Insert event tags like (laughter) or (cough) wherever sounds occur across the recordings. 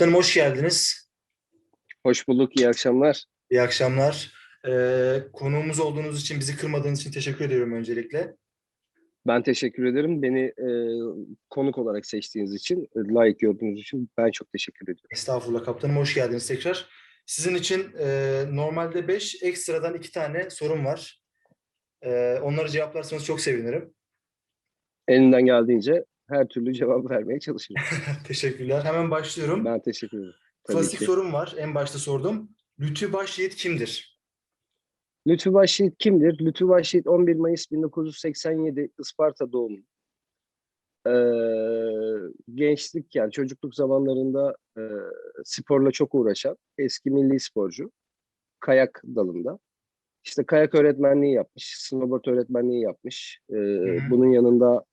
Kaptanım hoş geldiniz. Hoş bulduk, iyi akşamlar. İyi akşamlar. Ee, konuğumuz olduğunuz için, bizi kırmadığınız için teşekkür ediyorum öncelikle. Ben teşekkür ederim. Beni e, konuk olarak seçtiğiniz için, e, layık gördüğünüz için ben çok teşekkür ediyorum. Estağfurullah kaptanım, hoş geldiniz tekrar. Sizin için e, normalde 5, ekstradan 2 tane sorum var. E, onları cevaplarsanız çok sevinirim. Elimden geldiğince her türlü cevap vermeye çalışırım. (laughs) Teşekkürler. Hemen başlıyorum. Ben teşekkür ederim. Tabii Klasik ki. sorum var. En başta sordum. Lütfü Başyiğit kimdir? Lütfü Başyiğit kimdir? Lütfü Başyiğit 11 Mayıs 1987 Isparta doğumlu. Ee, gençlik yani çocukluk zamanlarında e, sporla çok uğraşan eski milli sporcu. Kayak dalında. İşte kayak öğretmenliği yapmış, snowboard öğretmenliği yapmış. Ee, hı. bunun yanında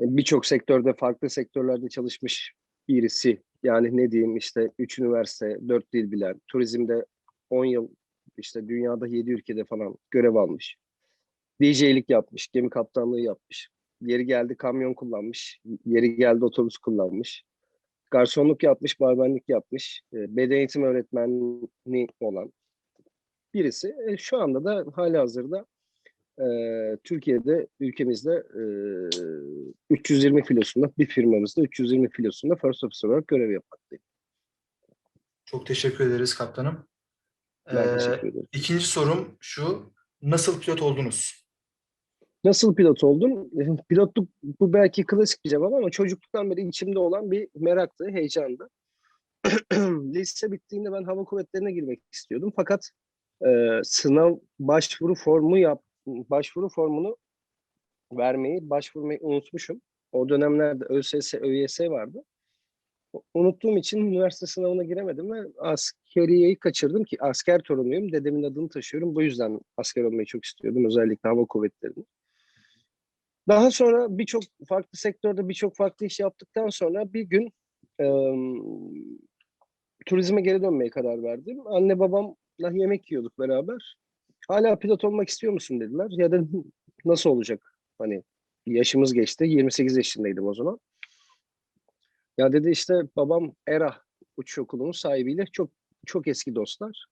birçok sektörde, farklı sektörlerde çalışmış birisi. Yani ne diyeyim işte 3 üniversite, 4 dil bilen, turizmde 10 yıl işte dünyada 7 ülkede falan görev almış. DJ'lik yapmış, gemi kaptanlığı yapmış. Yeri geldi kamyon kullanmış, yeri geldi otobüs kullanmış. Garsonluk yapmış, barmenlik yapmış. e, Beden eğitim öğretmeni olan birisi. E, Şu anda da halihazırda e, Türkiye'de, ülkemizde e, 320 filosunda, bir firmamızda 320 filosunda first officer olarak görev yapmaktayım. Çok teşekkür ederiz kaptanım. Ben Ee. İkinci sorum şu. Nasıl pilot oldunuz? Nasıl pilot oldum? Pilotluk bu belki klasik bir cevap ama çocukluktan beri içimde olan bir meraktı, heyecandı. (clears throat) Lise bittiğinde ben hava kuvvetlerine girmek istiyordum. Fakat e, sınav başvuru formu yap başvuru formunu vermeyi, başvurmayı unutmuşum. O dönemlerde ÖSS, ÖYS vardı. Unuttuğum için üniversite sınavına giremedim ve askeriyeyi kaçırdım ki asker torunuyum. Dedemin adını taşıyorum. Bu yüzden asker olmayı çok istiyordum. Özellikle hava kuvvetlerinde. Daha sonra birçok farklı sektörde birçok farklı iş yaptıktan sonra bir gün eee, turizme geri dönmeye karar verdim. Anne babamla yemek yiyorduk beraber. Hala pilot olmak istiyor musun dediler. Ya da nasıl olacak? Hani yaşımız geçti. 28 yaşındaydım o zaman. Ya dedi işte babam ERA uçuş okulunun sahibiyle çok çok eski dostlar.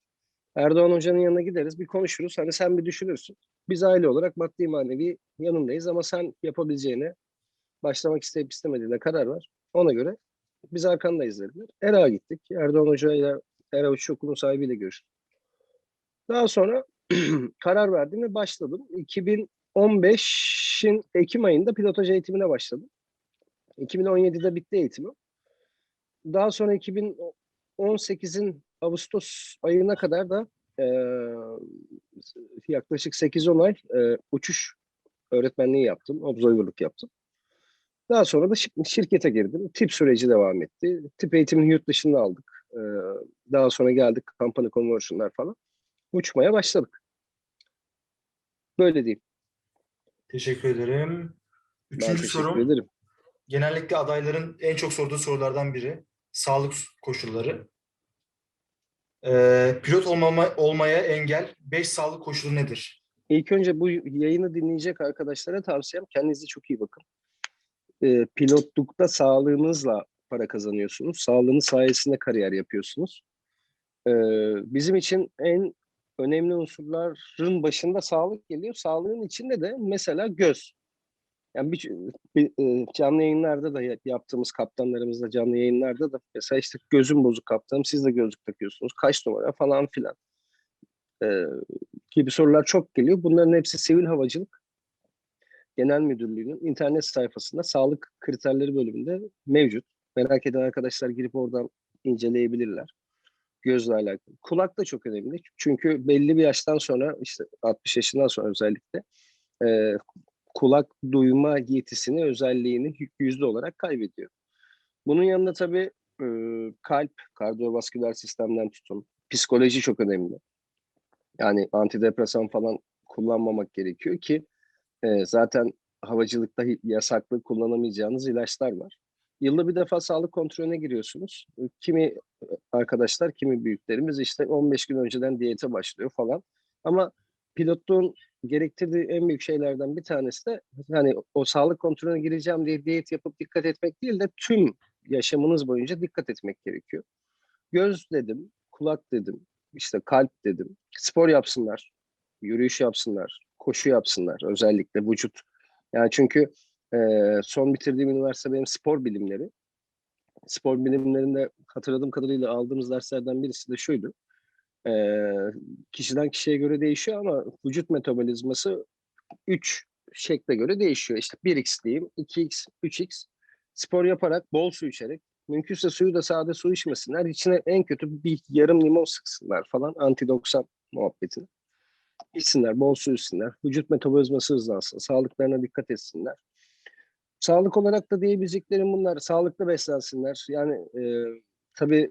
Erdoğan Hoca'nın yanına gideriz bir konuşuruz. Hani sen bir düşünürsün. Biz aile olarak maddi manevi yanındayız ama sen yapabileceğine başlamak isteyip istemediğine karar ver. Ona göre biz arkandayız dediler. ERA gittik. Erdoğan Hoca ile ERA Uçuş Okulu'nun sahibiyle görüştük. Daha sonra (clears throat) karar verdim ve başladım. 2015'in Ekim ayında pilotaj eğitimine başladım. 2017'de bitti eğitimim. Daha sonra 2018'in Ağustos ayına kadar da eee, yaklaşık 8-10 ay eee, uçuş öğretmenliği yaptım, observerlık yaptım. Daha sonra da şi- şirkete girdim. Tip süreci devam etti. Tip eğitimini yurt dışında aldık. Eee, daha sonra geldik company conversion'lar falan. Uçmaya başladık. Böyle diyeyim. Teşekkür ederim. Ben Üçüncü teşekkür sorum. ederim. Genellikle adayların en çok sorduğu sorulardan biri. Sağlık koşulları. Ee, pilot olmama, olmaya engel 5 sağlık koşulu nedir? İlk önce bu yayını dinleyecek arkadaşlara tavsiyem kendinize çok iyi bakın. Ee, pilotlukta sağlığınızla para kazanıyorsunuz. Sağlığınız sayesinde kariyer yapıyorsunuz. Ee, bizim için en önemli unsurların başında sağlık geliyor. Sağlığın içinde de mesela göz. Yani bir, bir, e, canlı yayınlarda da yap- yaptığımız kaptanlarımızda canlı yayınlarda da mesela işte gözüm bozuk kaptanım siz de gözlük takıyorsunuz. Kaç numara falan filan. Ee, gibi sorular çok geliyor. Bunların hepsi Sivil Havacılık Genel Müdürlüğü'nün internet sayfasında sağlık kriterleri bölümünde mevcut. Merak eden arkadaşlar girip oradan inceleyebilirler. Gözle alakalı. Kulak da çok önemli. Çünkü belli bir yaştan sonra işte 60 yaşından sonra özellikle e, kulak duyma yetisini, özelliğini yüzde olarak kaybediyor. Bunun yanında tabii e, kalp, kardiyovasküler sistemden tutun. Psikoloji çok önemli. Yani antidepresan falan kullanmamak gerekiyor ki e, zaten havacılıkta yasaklı kullanamayacağınız ilaçlar var. Yılda bir defa sağlık kontrolüne giriyorsunuz. Kimi arkadaşlar, kimi büyüklerimiz işte 15 gün önceden diyete başlıyor falan. Ama pilotluğun gerektirdiği en büyük şeylerden bir tanesi de hani o sağlık kontrolüne gireceğim diye diyet yapıp dikkat etmek değil de tüm yaşamınız boyunca dikkat etmek gerekiyor. göz dedim, kulak dedim, işte kalp dedim. Spor yapsınlar, yürüyüş yapsınlar, koşu yapsınlar özellikle vücut. Yani çünkü eee, son bitirdiğim üniversite benim spor bilimleri. Spor bilimlerinde hatırladığım kadarıyla aldığımız derslerden birisi de şuydu. Eee, kişiden kişiye göre değişiyor ama vücut metabolizması 3 şekle göre değişiyor. İşte 1x diyeyim, 2x, 3x. Spor yaparak, bol su içerek, mümkünse suyu da sade su içmesinler. İçine en kötü bir yarım limon sıksınlar falan antidoksan muhabbetini. İçsinler, bol su içsinler. Vücut metabolizması hızlansın. Sağlıklarına dikkat etsinler. Sağlık olarak da diyebileceklerim bunlar. Sağlıklı beslensinler. Yani e, tabii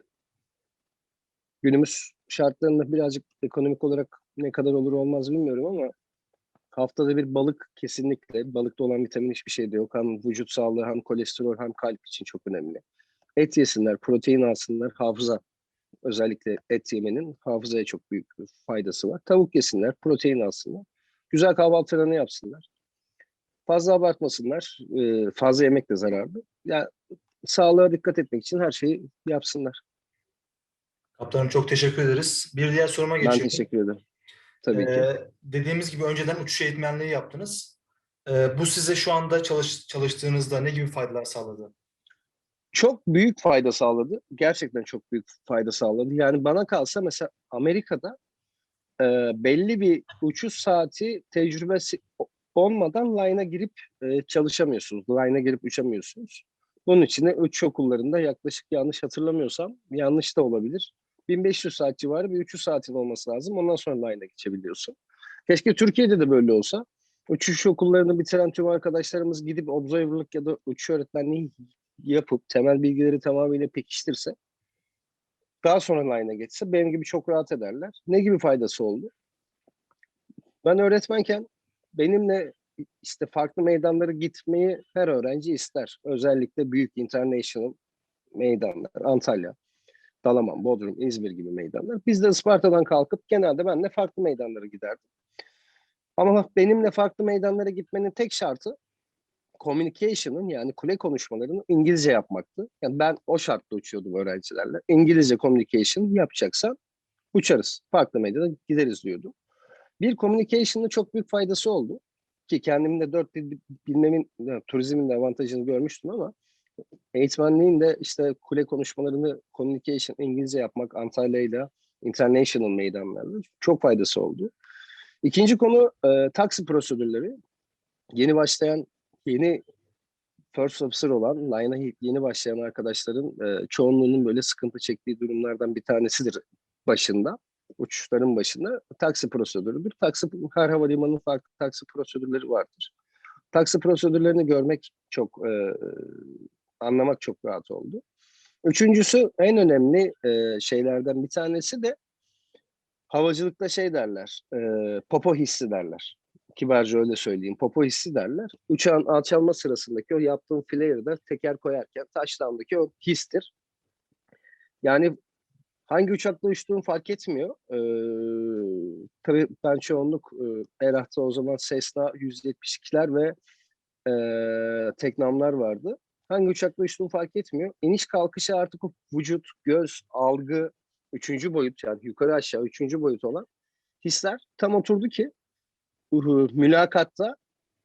günümüz şartlarında birazcık ekonomik olarak ne kadar olur olmaz bilmiyorum ama haftada bir balık kesinlikle. Balıkta olan vitamin hiçbir şey de yok. Hem vücut sağlığı hem kolesterol hem kalp için çok önemli. Et yesinler, protein alsınlar, hafıza. Özellikle et yemenin hafızaya çok büyük bir faydası var. Tavuk yesinler, protein alsınlar. Güzel kahvaltılarını yapsınlar. Fazla abartmasınlar. Ee, fazla yemek de zararlı. Ya sağlığa dikkat etmek için her şeyi yapsınlar. Kaptanım çok teşekkür ederiz. Bir diğer soruma Ben geçiyorum. teşekkür ederim. Tabii ki. Ee, dediğimiz gibi önceden uçuş eğitmenliği yaptınız. Ee, bu size şu anda çalış, çalıştığınızda ne gibi faydalar sağladı? çok büyük fayda sağladı. Gerçekten çok büyük fayda sağladı. Yani bana kalsa mesela Amerika'da e, belli bir uçuş saati tecrübesi olmadan line'a girip e, çalışamıyorsunuz. Line'a girip uçamıyorsunuz. Bunun için de uçuş okullarında yaklaşık yanlış hatırlamıyorsam yanlış da olabilir. 1500 saat civarı bir uçuş saatin olması lazım. Ondan sonra line'a geçebiliyorsun. Keşke Türkiye'de de böyle olsa. Uçuş okullarını bitiren tüm arkadaşlarımız gidip observerlık ya da uçuş öğretmenliği yapıp temel bilgileri tamamıyla pekiştirse daha sonra line'a geçse benim gibi çok rahat ederler. Ne gibi faydası oldu? Ben öğretmenken benimle işte farklı meydanlara gitmeyi her öğrenci ister. Özellikle büyük international meydanlar, Antalya, Dalaman, Bodrum, İzmir gibi meydanlar. Biz de Isparta'dan kalkıp genelde ben de farklı meydanlara giderdim. Ama benimle farklı meydanlara gitmenin tek şartı communication'ın yani kule konuşmalarını İngilizce yapmaktı. Yani ben o şartla uçuyordum öğrencilerle. İngilizce communication yapacaksan uçarız. Farklı medyada gideriz diyordum. Bir communication'ın çok büyük faydası oldu. Ki kendimin de dört dil bilmemin, yani turizmin de avantajını görmüştüm ama eğitmenliğin de işte kule konuşmalarını communication İngilizce yapmak Antalya'yla international meydanlarda çok faydası oldu. İkinci konu e, taksi prosedürleri. Yeni başlayan yeni first officer olan, line'a yeni başlayan arkadaşların e, çoğunluğunun böyle sıkıntı çektiği durumlardan bir tanesidir başında. Uçuşların başında taksi prosedürüdür. Taksi, her havalimanının farklı taksi prosedürleri vardır. Taksi prosedürlerini görmek çok, e, anlamak çok rahat oldu. Üçüncüsü en önemli e, şeylerden bir tanesi de havacılıkta şey derler, e, popo hissi derler kibarca öyle söyleyeyim. Popo hissi derler. Uçağın alçalma sırasındaki o yaptığın flare'da teker koyarken touchdown'daki o histir. Yani hangi uçakla uçtuğun fark etmiyor. Ee, tabii ben çoğunluk e, Erah'ta o zaman Cessna 172'ler ve e, Teknamlar vardı. Hangi uçakla uçtuğun fark etmiyor. İniş kalkışı artık o vücut, göz, algı, üçüncü boyut yani yukarı aşağı üçüncü boyut olan hisler tam oturdu ki Uhu, mülakatta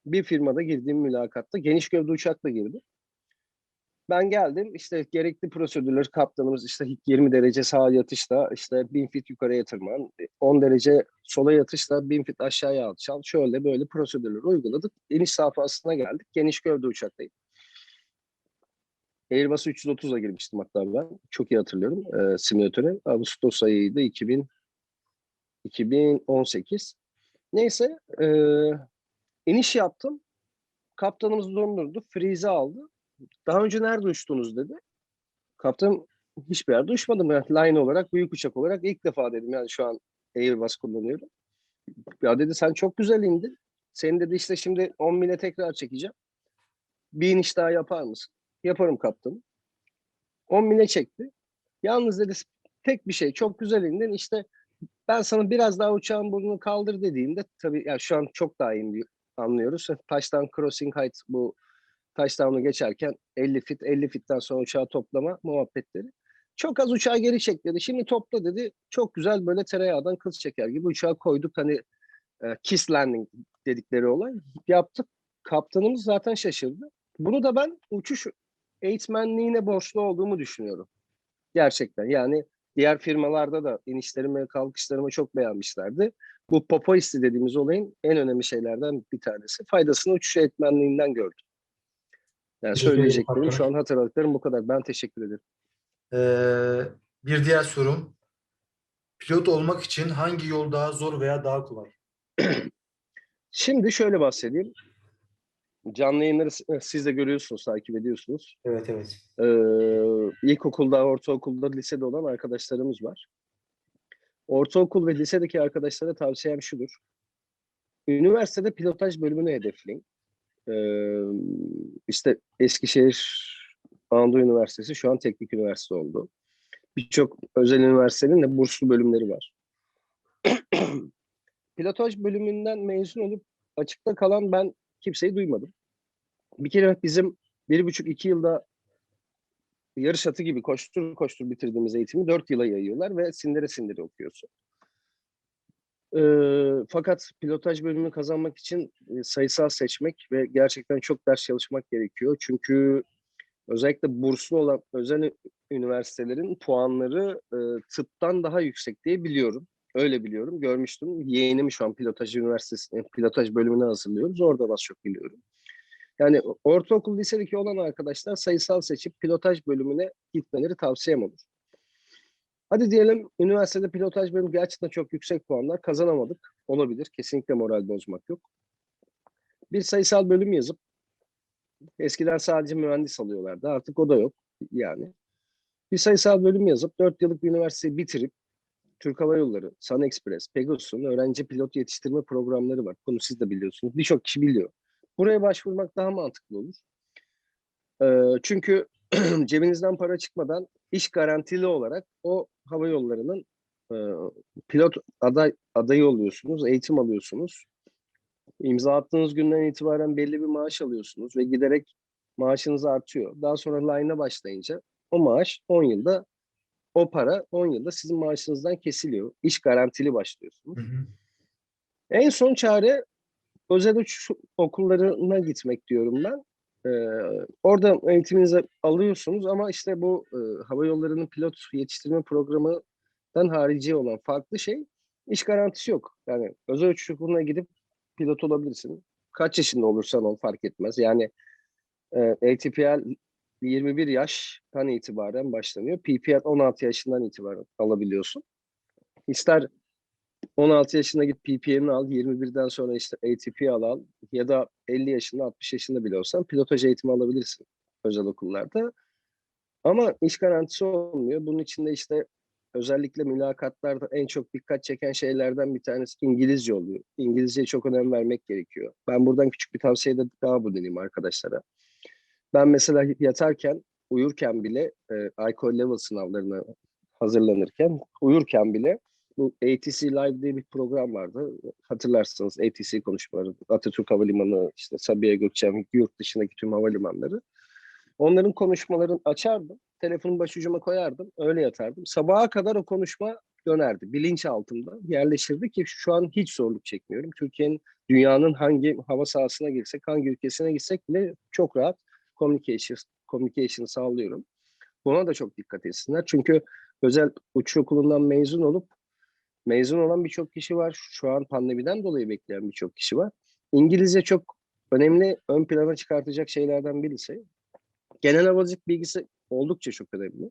bir firmada girdiğim mülakatta geniş gövde uçakla girdim. Ben geldim işte gerekli prosedürler kaptanımız işte 20 derece sağa yatışta işte 1000 fit yukarıya tırman 10 derece sola yatışta 1000 fit aşağıya alçal şöyle böyle prosedürleri uyguladık. İniş safhasına geldik geniş gövde uçaktayım. Airbus 330'a girmiştim hatta ben. Çok iyi hatırlıyorum e, simülatöre. Ağustos ayıydı 2000 2018. Neyse e, iniş yaptım. Kaptanımız dondurdu. Freeze aldı. Daha önce nerede uçtunuz dedi. Kaptan hiçbir yerde uçmadım. Yani line olarak, büyük uçak olarak ilk defa dedim. Yani şu an Airbus kullanıyorum. Ya dedi sen çok güzel indin. Senin dedi işte şimdi 10 mile tekrar çekeceğim. Bir iniş daha yapar mısın? Yaparım kaptanım. 10 mile çekti. Yalnız dedi tek bir şey çok güzel indin. İşte ben sana biraz daha uçağın burnunu kaldır dediğimde tabii yani şu an çok daha iyi anlıyoruz. Touchdown crossing height bu touchdown'u geçerken 50 fit 50 fitten sonra uçağı toplama muhabbetleri. Çok az uçağı geri çek dedi. Şimdi topla dedi. Çok güzel böyle tereyağdan kıl çeker gibi uçağı koyduk. Hani e, kiss landing dedikleri olay. Yaptık. Kaptanımız zaten şaşırdı. Bunu da ben uçuş eğitmenliğine borçlu olduğumu düşünüyorum. Gerçekten. Yani diğer firmalarda da inişlerimi, kalkışlarımı çok beğenmişlerdi. Bu Popoisti dediğimiz olayın en önemli şeylerden bir tanesi. Faydasını uçuş eğitmenliğinden gördüm. Yani söyleyeceklerim şu an hatırladıklarım bu kadar. Ben teşekkür ederim. Ee, bir diğer sorum. Pilot olmak için hangi yol daha zor veya daha kolay? (clears throat) Şimdi şöyle bahsedeyim. Canlı yayınları s- siz de görüyorsunuz, takip ediyorsunuz. Evet evet. Ee, ilkokulda, ortaokulda, lisede olan arkadaşlarımız var. Ortaokul ve lisedeki arkadaşlara tavsiyem şudur. Üniversitede pilotaj bölümünü hedefleyin. Ee, işte Eskişehir Anadolu Üniversitesi şu an teknik üniversite oldu. Birçok özel üniversitenin de burslu bölümleri var. (clears throat) Pilotaj bölümünden mezun olup açıkta kalan ben kimseyi duymadım. Bir kere bizim bir buçuk iki yılda yarış atı gibi koştur koştur bitirdiğimiz eğitimi dört yıla yayıyorlar ve sindire sindire okuyorsun. Ee, fakat pilotaj bölümünü kazanmak için e, sayısal seçmek ve gerçekten çok ders çalışmak gerekiyor. Çünkü özellikle burslu olan özel üniversitelerin puanları e, tıptan daha yüksek diye biliyorum. Öyle biliyorum. Görmüştüm. Yeğenim şu an pilotaj üniversitesi, e, pilotaj bölümüne hazırlıyoruz. Oradan az çok biliyorum. Yani ortaokul, lisedeki olan arkadaşlar sayısal seçip pilotaj bölümüne gitmeleri tavsiyem olur. Hadi diyelim üniversitede pilotaj bölümü gerçekten çok yüksek puanlar kazanamadık. Olabilir. Kesinlikle moral bozmak yok. Bir sayısal bölüm yazıp eskiden sadece mühendis alıyorlardı. Artık o da yok yani. Bir sayısal bölüm yazıp 4 yıllık bir üniversiteyi bitirip Türk Hava Yolları, Sun Express, Pegasus'un öğrenci pilot yetiştirme programları var. Bunu siz de biliyorsunuz. Birçok kişi biliyor. Buraya başvurmak daha mantıklı olur. Ee, çünkü (clears throat) cebinizden para çıkmadan iş garantili olarak o hava yollarının e, pilot aday adayı oluyorsunuz, eğitim alıyorsunuz. İmza attığınız günden itibaren belli bir maaş alıyorsunuz ve giderek maaşınız artıyor. Daha sonra line'a başlayınca o maaş 10 yılda o para 10 yılda sizin maaşınızdan kesiliyor. İş garantili başlıyorsunuz. Hı hı. En son çare özel uçuş okullarına gitmek diyorum ben. Ee, orada eğitiminizi alıyorsunuz ama işte bu e, hava yollarının pilot yetiştirme programından harici olan farklı şey iş garantisi yok. Yani özel uçuş okuluna gidip pilot olabilirsin. Kaç yaşında olursan ol fark etmez. Yani e, ATPL 21 yaştan itibaren başlanıyor. PPL 16 yaşından itibaren alabiliyorsun. İster 16 yaşına git PPM'ini al, 21'den sonra işte ATP al al ya da 50 yaşında 60 yaşında bile olsan pilotaj eğitimi alabilirsin özel okullarda. Ama iş garantisi olmuyor. Bunun için de işte özellikle mülakatlarda en çok dikkat çeken şeylerden bir tanesi İngilizce oluyor. İngilizceye çok önem vermek gerekiyor. Ben buradan küçük bir tavsiye de daha bulunayım arkadaşlara. Ben mesela yatarken, uyurken bile e, ICO level sınavlarına hazırlanırken, uyurken bile bu ATC Live diye bir program vardı. Hatırlarsınız ATC konuşmaları, Atatürk Havalimanı, işte Sabiha Gökçen, yurt dışındaki tüm havalimanları. Onların konuşmalarını açardım, telefonun başucuma koyardım, öyle yatardım. Sabaha kadar o konuşma dönerdi. Bilinç altında yerleşirdi ki şu an hiç zorluk çekmiyorum. Türkiye'nin, dünyanın hangi hava sahasına girsek, hangi ülkesine gitsek bile çok rahat communication, communication sağlıyorum. Buna da çok dikkat etsinler. Çünkü özel uçuş okulundan mezun olup mezun olan birçok kişi var. Şu an pandemiden dolayı bekleyen birçok kişi var. İngilizce çok önemli ön plana çıkartacak şeylerden birisi. Genel havacılık bilgisi oldukça çok önemli.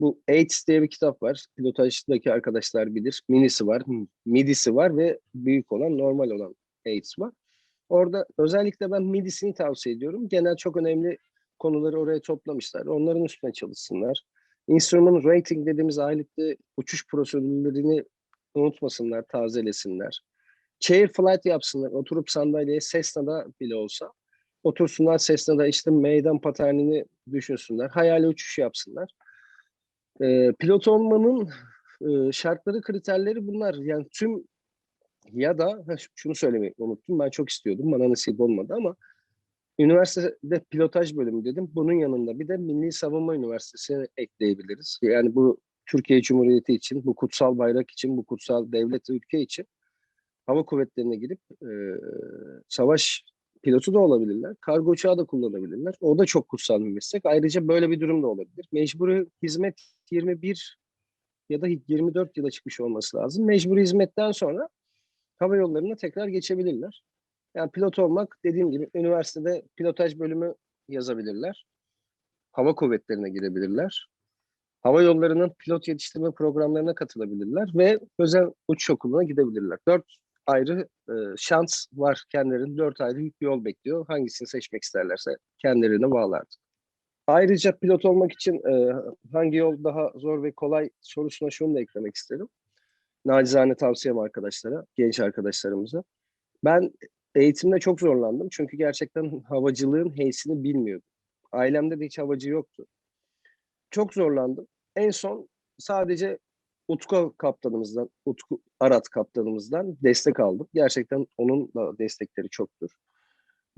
Bu AIDS diye bir kitap var. Pilotajdaki arkadaşlar bilir. Minisi var, midisi var ve büyük olan normal olan AIDS var. Orada özellikle ben midisini tavsiye ediyorum. Genel çok önemli konuları oraya toplamışlar. Onların üstüne çalışsınlar. Instrument rating dediğimiz aylıklı uçuş prosedürlerini unutmasınlar, tazelesinler. Chair flight yapsınlar. Oturup sandalyeye Cessna'da bile olsa otursunlar Cessna'da işte meydan paternini düşünsünler. Hayali uçuş yapsınlar. Ee, pilot olmanın e, şartları, kriterleri bunlar. Yani tüm ya da şunu söylemeyi unuttum. Ben çok istiyordum. Bana nasip olmadı ama üniversitede pilotaj bölümü dedim. Bunun yanında bir de Milli Savunma Üniversitesi'ni ekleyebiliriz. Yani bu Türkiye Cumhuriyeti için, bu kutsal bayrak için, bu kutsal devlet ülke için hava kuvvetlerine girip e, savaş pilotu da olabilirler. Kargo uçağı da kullanabilirler. O da çok kutsal bir meslek. Ayrıca böyle bir durum da olabilir. Mecburi hizmet 21 ya da 24 yıla çıkmış olması lazım. Mecburi hizmetten sonra hava yollarına tekrar geçebilirler. Yani pilot olmak dediğim gibi üniversitede pilotaj bölümü yazabilirler. Hava kuvvetlerine girebilirler. Hava yollarının pilot yetiştirme programlarına katılabilirler ve özel uçuş okuluna gidebilirler. Dört ayrı e, şans var kendilerinin. Dört ayrı yol bekliyor. Hangisini seçmek isterlerse kendilerine bağlardı. Ayrıca pilot olmak için e, hangi yol daha zor ve kolay sorusuna şunu da eklemek isterim. Nacizane tavsiyem arkadaşlara, genç arkadaşlarımıza. Ben eğitimde çok zorlandım. Çünkü gerçekten havacılığın heysini bilmiyordum. Ailemde de hiç havacı yoktu. Çok zorlandım. En son sadece Utku kaptanımızdan, Utku Arat kaptanımızdan destek aldım. Gerçekten onun da destekleri çoktur.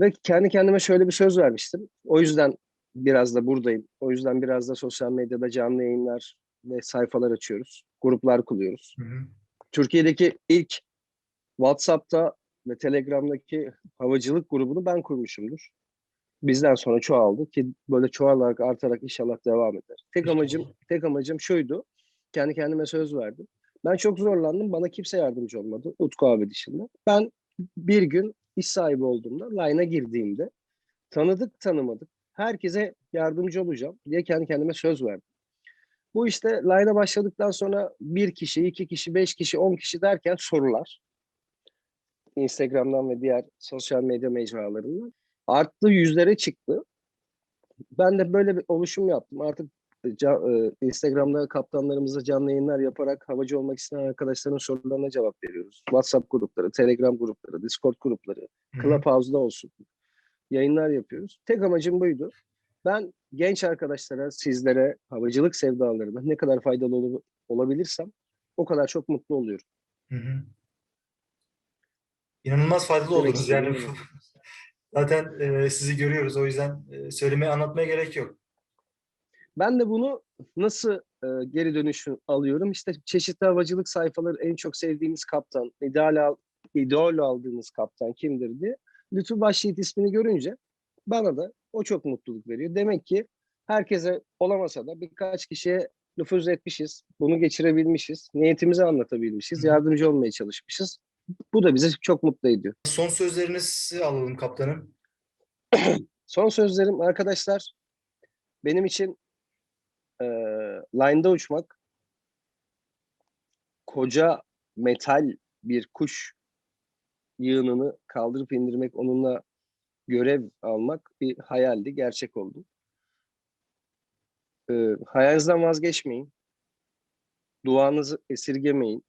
Ve kendi kendime şöyle bir söz vermiştim. O yüzden biraz da buradayım. O yüzden biraz da sosyal medyada canlı yayınlar ve sayfalar açıyoruz. Gruplar kuruyoruz. Hı hı. Türkiye'deki ilk WhatsApp'ta ve Telegram'daki havacılık grubunu ben kurmuşumdur. Bizden sonra çoğaldı ki böyle çoğalarak artarak inşallah devam eder. Tek amacım tek amacım şuydu. Kendi kendime söz verdim. Ben çok zorlandım. Bana kimse yardımcı olmadı. Utku abi dışında. Ben bir gün iş sahibi olduğumda line'a girdiğimde tanıdık tanımadık herkese yardımcı olacağım diye kendi kendime söz verdim. Bu işte line'a başladıktan sonra bir kişi, iki kişi, beş kişi, on kişi derken sorular. Instagram'dan ve diğer sosyal medya mecralarından arttı yüzlere çıktı. Ben de böyle bir oluşum yaptım. Artık ca- e, Instagram'da kaptanlarımıza canlı yayınlar yaparak havacı olmak isteyen arkadaşların sorularına cevap veriyoruz. WhatsApp grupları, Telegram grupları, Discord grupları. Clubhouse'da olsun. Yayınlar yapıyoruz. Tek amacım buydu. Ben genç arkadaşlara, sizlere, havacılık sevdalarına ne kadar faydalı ol- olabilirsem o kadar çok mutlu oluyorum. Hı hı. İnanılmaz faydalı oldunuz yani. Zaten e, sizi görüyoruz. O yüzden e, söylemeye, anlatmaya gerek yok. Ben de bunu nasıl e, geri dönüşü alıyorum? İşte çeşitli havacılık sayfaları en çok sevdiğiniz kaptan, ideal al, idol aldığınız kaptan kimdir diye. Lütfü Başyiğit ismini görünce bana da o çok mutluluk veriyor. Demek ki herkese olamasa da birkaç kişiye nüfuz etmişiz, bunu geçirebilmişiz, niyetimizi anlatabilmişiz, yardımcı olmaya çalışmışız. Bu da bizi çok mutlu ediyor. Son sözlerinizi alalım kaptanım. (clears throat) Son sözlerim arkadaşlar benim için e, line'da uçmak koca metal bir kuş yığınını kaldırıp indirmek onunla görev almak bir hayaldi gerçek oldu. E, hayalinizden vazgeçmeyin. Duanızı esirgemeyin.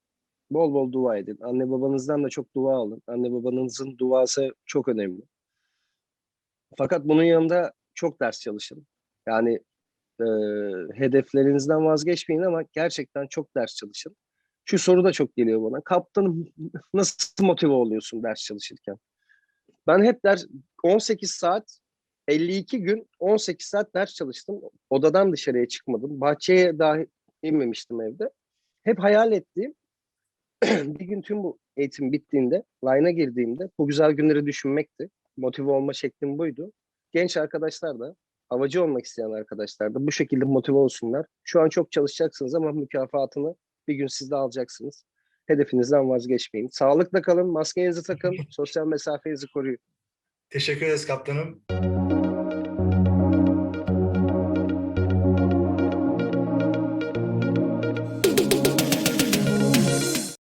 Bol bol dua edin. Anne babanızdan da çok dua alın. Anne babanızın duası çok önemli. Fakat bunun yanında çok ders çalışın. Yani e, hedeflerinizden vazgeçmeyin ama gerçekten çok ders çalışın. Şu soru da çok geliyor bana. Kaptanım nasıl motive oluyorsun ders çalışırken? Ben hep ders 18 saat 52 gün 18 saat ders çalıştım. Odadan dışarıya çıkmadım. Bahçeye dahi inmemiştim evde. Hep hayal ettiğim (clears throat) bir gün tüm bu eğitim bittiğinde, line'a girdiğimde bu güzel günleri düşünmekti. Motive olma şeklim buydu. Genç arkadaşlar da, havacı olmak isteyen arkadaşlar da bu şekilde motive olsunlar. Şu an çok çalışacaksınız ama mükafatını bir gün siz de alacaksınız. Hedefinizden vazgeçmeyin. Sağlıkla kalın, maskenizi takın, (laughs) sosyal mesafenizi koruyun. Teşekkür ederiz kaptanım.